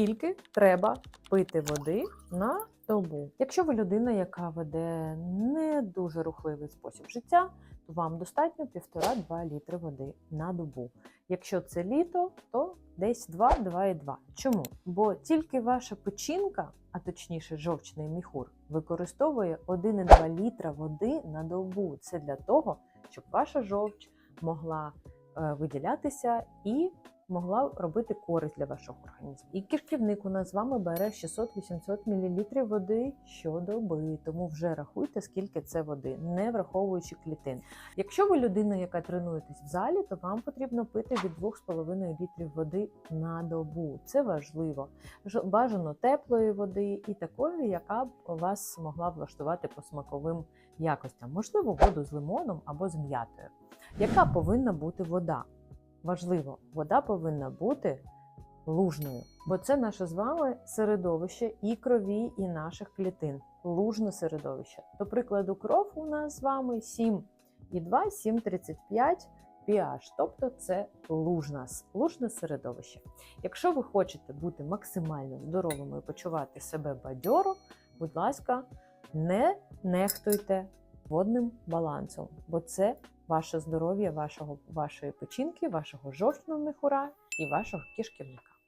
скільки треба пити води на добу. Якщо ви людина, яка веде не дуже рухливий спосіб життя, то вам достатньо 1,5-2 літри води на добу. Якщо це літо, то десь 2-2,2. Чому? Бо тільки ваша печінка, а точніше жовчний міхур, використовує 1,2 літра води на добу. Це для того, щоб ваша жовч могла е, виділятися і могла робити користь для вашого організму. І кишківник у нас з вами бере 600-800 мл води щодоби, тому вже рахуйте, скільки це води, не враховуючи клітин. Якщо ви людина, яка тренуєтесь в залі, то вам потрібно пити від 2,5 літрів води на добу. Це важливо. Бажано теплої води і такої, яка б вас могла влаштувати по смаковим якостям. Можливо, воду з лимоном або з м'ятою. Яка повинна бути вода? Важливо, вода повинна бути лужною, бо це наше з вами середовище і крові, і наших клітин. Лужне середовище. До прикладу, кров у нас з вами 7,2, 7,35 pH, тобто це лужна, лужне середовище. Якщо ви хочете бути максимально здоровими і почувати себе бадьоро, будь ласка, не нехтуйте водним балансом, бо це ваше здоров'я, вашого, вашої печінки, вашого жовчного мехура і вашого кишківника.